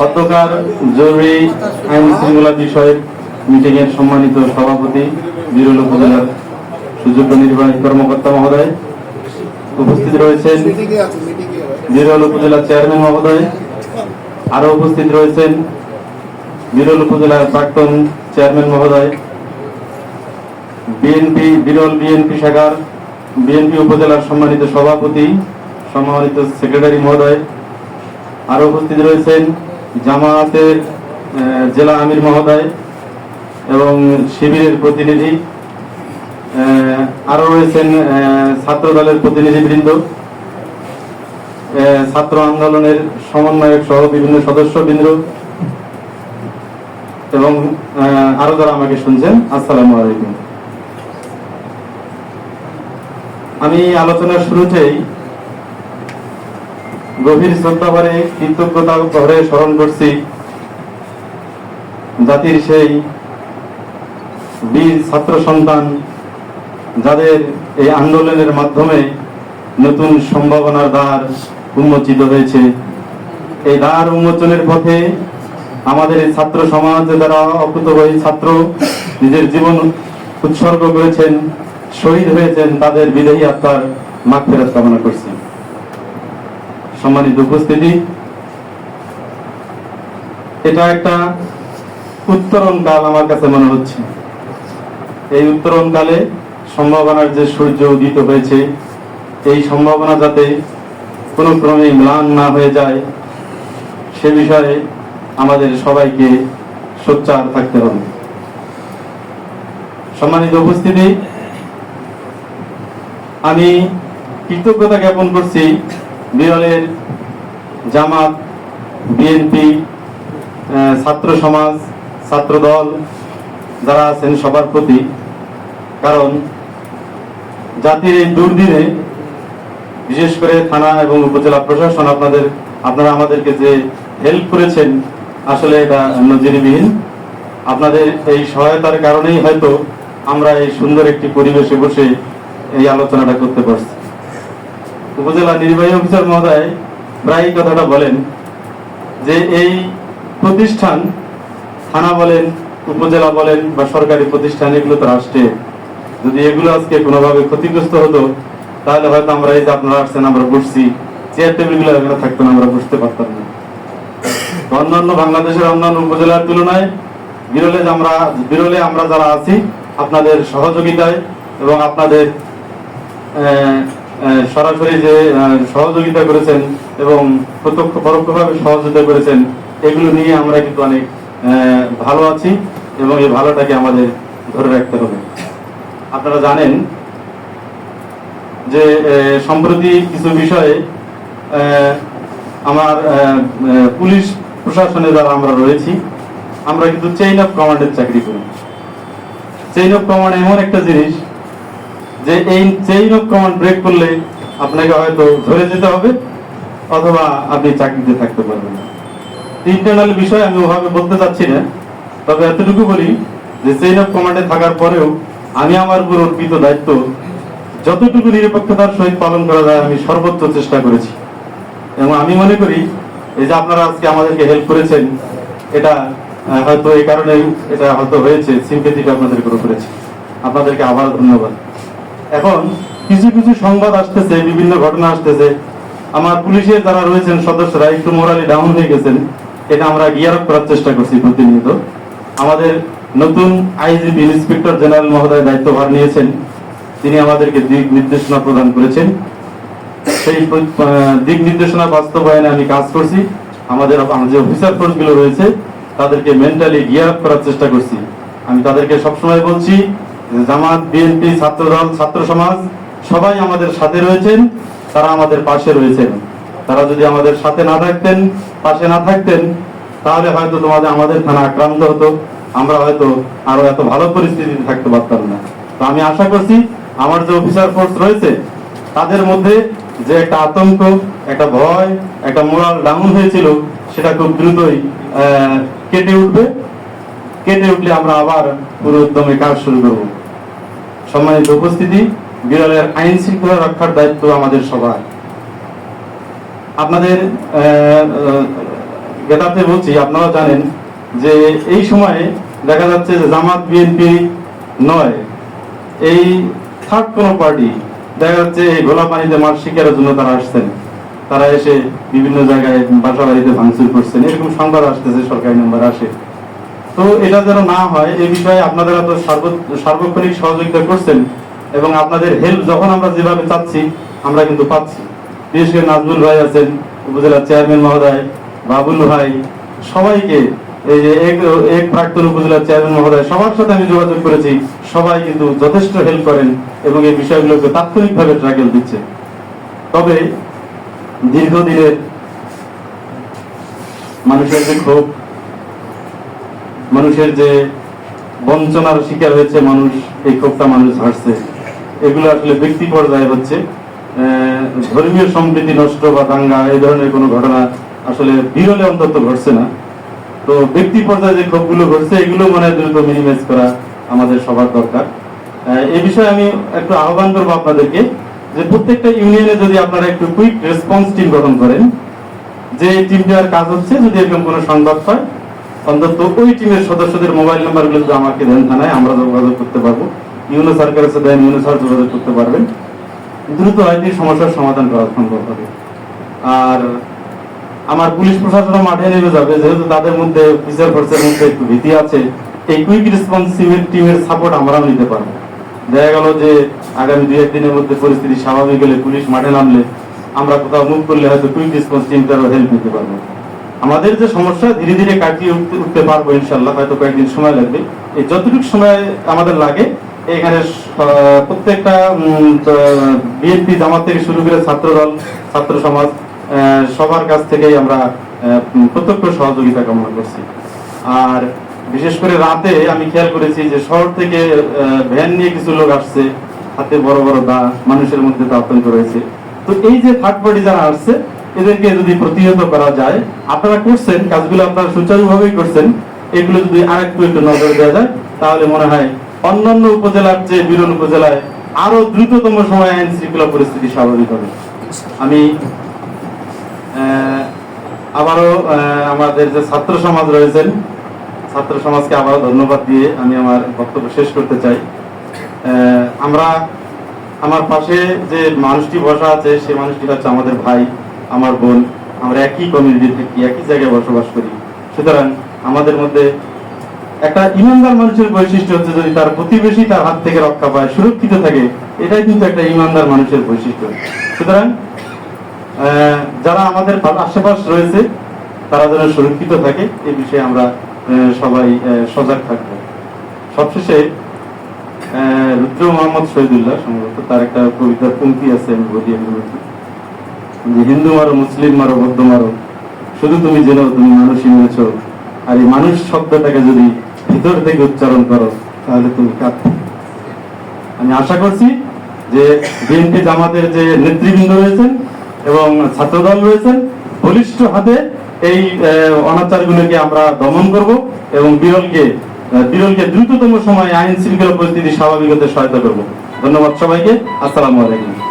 গতকাল জরুরি আইন শৃঙ্খলা বিষয়ক মিটিং সম্মানিত সভাপতি, বিরল উপজেলার সুযোগ্য নির্বাহী কর্মকর্তা মহোদয় উপস্থিত রয়েছেন। বিরল উপজেলা চেয়ারম্যান মহোদয় আরও উপস্থিত রয়েছেন। বিরল উপজেলার প্রাক্তন চেয়ারম্যান মহোদয়, বিএনপি, বিরল বিএনপি শাখার বিএনপি উপজেলার সম্মানিত সভাপতি, সম্মানিত সেক্রেটারি মহোদয় আরও উপস্থিত রয়েছেন জামায়াতের জেলা আমির মহোদয় এবং শিবিরের প্রতিনিধি আহ, আরও রয়েছেন ছাত্র দলের প্রতিনিধিবৃন্দ ছাত্র আন্দোলনের সমন্বয়ক সহ বিভিন্ন সদস্যবৃন্দ এবং আরও যারা আমাকে শুনছেন আসসালামু আলাইকুম। আমি আলোচনার শুরুতেই গভীর শ্রদ্ধা ভরে কৃতজ্ঞতা ভরে স্মরণ করছি জাতির সেই বীর ছাত্র সন্তান যাদের এই আন্দোলনের মাধ্যমে নতুন সম্ভাবনার দ্বার উন্মোচিত হয়েছে। এই দ্বার উন্মোচনের পথে আমাদের ছাত্র সমাজ যারা অকুতবয়ী ছাত্র, নিজের জীবন উৎসর্গ করেছেন, শহীদ হয়েছেন, তাদের বিদেহী আত্মার ফেরত কামনা করছি। সম্মানিত উপস্থিতি। এটা একটা উত্তরণ কাল আমার কাছে মনে হচ্ছে। এই উত্তরণ কালে সম্ভাবনার যে সূর্য উদিত হয়েছে, এই সম্ভাবনা যাতে কোনো ক্রমে ম্লান না হয়ে যায়, সে বিষয়ে আমাদের সবাইকে সোচ্চার থাকতে হবে। সম্মানিত উপস্থিতি, আমি কৃতজ্ঞতা জ্ঞাপন করছি বিরলের জামাত, বিএনপি ছাত্র সমাজ, ছাত্র দল যারা আছেন সবার প্রতি। কারণ জাতির এই দুর্দিনে, বিশেষ করে থানা এবং উপজেলা প্রশাসন আপনাদের, আপনারা আমাদেরকে যে হেল্প করেছেন, আসলে এটা নজিরবিহীন। আপনাদের এই সহায়তার কারণেই হয়তো আমরা এই সুন্দর একটি পরিবেশে বসে এই আলোচনাটা করতে পারছি। উপজেলা নির্বাহী অফিসার মহোদয় প্রায় কথাটা বলেন যে এই প্রতিষ্ঠান থানা বলেন, উপজেলা বলেন বা সরকারি প্রতিষ্ঠান, এগুলো তো রাষ্ট্রে। যদি এগুলো আজকে কোনোভাবে ক্ষতিগ্রস্ত হতো, তাহলে হয়তো আমরা এই যে আপনারা আসছেন, আমরা বসছি চেয়ার টেবিলগুলো এখানে থাকতো না, আমরা বসতে পারতাম না। অন্যান্য বাংলাদেশের অন্যান্য উপজেলার তুলনায় বিরলে আমরা বিরলে আমরা যারা আছি, আপনাদের সহযোগিতায় এবং আপনাদের সরাসরি যে সহযোগিতা করেছেন এবং প্রত্যক্ষ, পরোক্ষভাবে সহযোগিতা করেছেন, এগুলো নিয়ে আমরা কিন্তু অনেক ভালো আছি এবং এই ভালোটাকে আমাদের ধরে রাখতে হবে। আপনারা জানেন যে সম্প্রতি কিছু বিষয়ে আমার পুলিশ প্রশাসনে যারা আমরা রয়েছি। আমরা কিন্তু চেইন অফ কমান্ডের চাকরি করি। চেইন অফ কমান্ড এমন একটা জিনিস যে, এই চেইন অফ কমান্ড ব্রেক করলে আপনাকে হয়তো ধরে যেতে হবে, অথবা আপনি চাকরিতে থাকতে পারবেন না। ইন্টারনাল বিষয় আমি ওভাবে বলতে চাচ্ছি না, তবে এতটুকু বলি যে চেইন অফ কমান্ডে থাকার পরেও আমি আমার উপর অর্পিত দায়িত্ব, যতটুকু নিরপেক্ষতার সহিত পালন করা যায় আমি সর্বোচ্চ চেষ্টা করেছি। এবং আমি মনে করি এই যে আপনারা আজকে আমাদেরকে হেল্প করেছেন, এটা হয়তো এই কারণে এটা হয়তো হয়েছে সিম্পেথিটা আপনাদের উপর করেছে। আপনাদেরকে আবার ধন্যবাদ। এখন কিছু কিছু সংবাদ আসতেছে, বিভিন্ন ঘটনা আসতেছে। আমার পুলিশের যারা রয়েছেন সদস্যরা একটু মোরালি ডাউন হয়ে গেছেন। এটা আমরা গিয়ার করার চেষ্টা করছি প্রতিনিয়ত। আমাদের নতুন আইজিপি ইন্সপেক্টর জেনারেল মহোদয় দায়িত্বভার নিয়েছেন। তিনি আমাদেরকে দিক নির্দেশনা প্রদান করেছেন। সেই দিক নির্দেশনা বাস্তবায়নে আমি কাজ করছি। আমাদের যে অফিসার ফোর্সগুলো রয়েছে, তাদেরকে মেন্টালি গিয়ার আপ করার চেষ্টা করছি। আমি তাদেরকে সবসময় বলছি, জামাত, বিএনপি ছাত্র দল ছাত্র সমাজ সবাই আমাদের সাথে রয়েছেন, তারা আমাদের পাশে রয়েছেন। তারা যদি আমাদের সাথে না থাকতেন, পাশে না থাকতেন, তাহলে হয়তো তোমাদের, আমাদের থানা আক্রান্ত হতো। আমরা হয়তো আরও এত ভালো পরিস্থিতিতে থাকতে পারতাম না। তো আমি আশা করছি, আমার যে অফিসার ফোর্স রয়েছে, তাদের মধ্যে যে একটা আতঙ্ক, একটা ভয়, একটা মোরাল ডাউন হয়েছিল, সেটা খুব দ্রুতই কেটে উঠবে। কেটে উঠলে আমরা আবার পুরো উদ্যমে কাজ শুরু করব। সম্মানিত উপস্থিতি বিরলের আইন শৃঙ্খলা রক্ষার দায়িত্ব আমাদের সবার। আপনাদের গেটাতে বলছি আপনারা জানেন যে এই সময়ে দেখা যাচ্ছে যে জামাত বিএনপি নয়, এই থার্ড কোনো পার্টি, দেখা যাচ্ছে এই গোলা পানিতে মাছ শিকারের জন্য তারা আসছেন। তারা এসে বিভিন্ন জায়গায় বাসা বাড়িতে ভাঙচুর করছেন। এরকম সংবাদ আসতেছে, সরকারি নাম্বার আসে। তো এটা যেন না হয় এই বিষয়ে আপনারা তো সার্ব- সার্বক্ষণিক সহযোগিতা করছেন এবং আপনাদের হেল্প যখন আমরা যেভাবে চাচ্ছি, আমরা কিন্তু পাচ্ছি। বিশেষ করে নাজমুল ভাই আছেন উপজেলার চেয়ারম্যান মহোদয়, বাবুল ভাই, সবাইকে এই যে এক প্রাক্তন উপজেলার চেয়ারম্যান মহোদয়, সবার সাথে আমি যোগাযোগ করেছি। সবাই কিন্তু যথেষ্ট হেল্প করেন এবং এই বিষয়গুলোকে তাৎক্ষণিকভাবে ট্রাকেল দিচ্ছে। তবে দীর্ঘদিনের মানুষের যে ক্ষোভ, মানুষের যে বঞ্চনার শিকার হয়েছে মানুষ, এই ক্ষোভটা মানুষ হারছে। এগুলো আসলে ব্যক্তি পর্যায়ে হচ্ছে। ধর্মীয় সম্প্রীতি নষ্ট বা দাঙ্গা, এই ধরনের কোনো ঘটনা আসলে বিরলে অন্তত ঘটছে না। তো ব্যক্তি পর্যায়ে যে ক্ষোভগুলো ঘটছে, এগুলো মনে দ্রুত মিনিমাইজ করা আমাদের সবার দরকার। এই বিষয়ে আমি একটু আহ্বান করব আপনাদেরকে যে প্রত্যেকটা ইউনিয়নে যদি আপনারা একটু কুইক রেসপন্স টিম গঠন করেন, যে টিমটার কাজ হচ্ছে যদি এরকম কোনো সংবাদ হয় অন্তত ওই টিমের সদস্যদের মোবাইল নাম্বারগুলো যদি আমাকে দেন থানায়, আমরা যোগাযোগ করতে পারব। ইউনো স্যারকে দেন ইউনো স্যার যোগাযোগ করতে পারবেন। দ্রুত হয়তো সমস্যার সমাধান করা সম্ভব হবে। আর আমার পুলিশ প্রশাসন মাঠে নেমে যাবে, যেহেতু তাদের মধ্যে অফিসার ফোর্সের মধ্যে একটু ভীতি আছে, এই কুইক রেসপন্স টিমের সাপোর্ট আমরাও নিতে পারব। দেখা গেল যে আগামী দুই একদিনের মধ্যে পরিস্থিতি স্বাভাবিক হলে পুলিশ মাঠে নামলে আমরা কোথাও মুভ করলে হয়তো কুইক রেসপন্স টিমটারও হেল্প নিতে পারব। আমাদের যে সমস্যা, ধীরে ধীরে কাটিয়ে উঠতে উঠতে পারব ইনশাল্লাহ, হয়তো কয়েকদিন সময় লাগবে। এই যতটুকু সময় আমাদের লাগে এখানে প্রত্যেকটা বিএনপি জামাত থেকে শুরু করে ছাত্র দল ছাত্র সমাজ সবার কাছ থেকেই আমরা প্রত্যক্ষ সহযোগিতা কামনা করছি। আর বিশেষ করে রাতে আমি খেয়াল করেছি যে শহর থেকে ভ্যান নিয়ে কিছু লোক আসছে, হাতে বড় বড় দা, মানুষের মধ্যে আতঙ্ক রয়েছে। তো এই যে থার্ড পার্টি যারা আসছে, এদেরকে যদি প্রতিহত করা যায়, আপনারা করছেন, কাজগুলো আপনারা সুচারুভাবেই করছেন, এগুলো যদি আরেকটু একটু নজর দেওয়া যায়, তাহলে মনে হয় অন্যান্য উপজেলার যে বিরল উপজেলায় আরও দ্রুততম সময়ে আইন শৃঙ্খলা পরিস্থিতি স্বাভাবিক হবে। আমি আবারও আমাদের যে ছাত্র সমাজ রয়েছেন, ছাত্র সমাজকে আবারও ধন্যবাদ দিয়ে আমি আমার বক্তব্য শেষ করতে চাই। আমরা আমার পাশে যে মানুষটি বসা আছে, সে মানুষটি হচ্ছে আমাদের ভাই, আমার বোন। আমরা একই কমিউনিটি থাকি একই জায়গায় বসবাস করি। সুতরাং আমাদের মধ্যে একটা ইমানদার মানুষের বৈশিষ্ট্য হচ্ছে যদি তার প্রতিবেশী তার হাত থেকে রক্ষা পায়, সুরক্ষিত থাকে, এটাই কিন্তু একটা ইমানদার মানুষের বৈশিষ্ট্য। সুতরাং যারা আমাদের আশেপাশ রয়েছে, তারা যেন সুরক্ষিত থাকে এই বিষয়ে আমরা সবাই সজাগ থাকব। সবশেষে রুদ্র মোহাম্মদ শহীদুল্লাহ সম্ভবত তার একটা কবিতার পঙ্ক্তি আছে, আমি বলি আমি। যে হিন্দু মারো, মুসলিম মারো, বৌদ্ধ মারো, শুধু তুমি জেনো তুমি মানুষই মেরেছ আর এই মানুষ শব্দটাকে যদি ভিতর থেকে উচ্চারণ করো, তাহলে তুমি কাঁদবে আমি আশা করছি যে বিএনপি জামাতের যে নেতৃবৃন্দ রয়েছেন এবং ছাত্রদল রয়েছেন, বলিষ্ঠ হাতে এই অনাচারগুলোকে আমরা দমন করব এবং বিরলকে বিরলকে দ্রুততম সময়ে আইন শৃঙ্খলা পরিস্থিতি স্বাভাবিক হতে সহায়তা করব। ধন্যবাদ সবাইকে। আসসালামু আলাইকুম।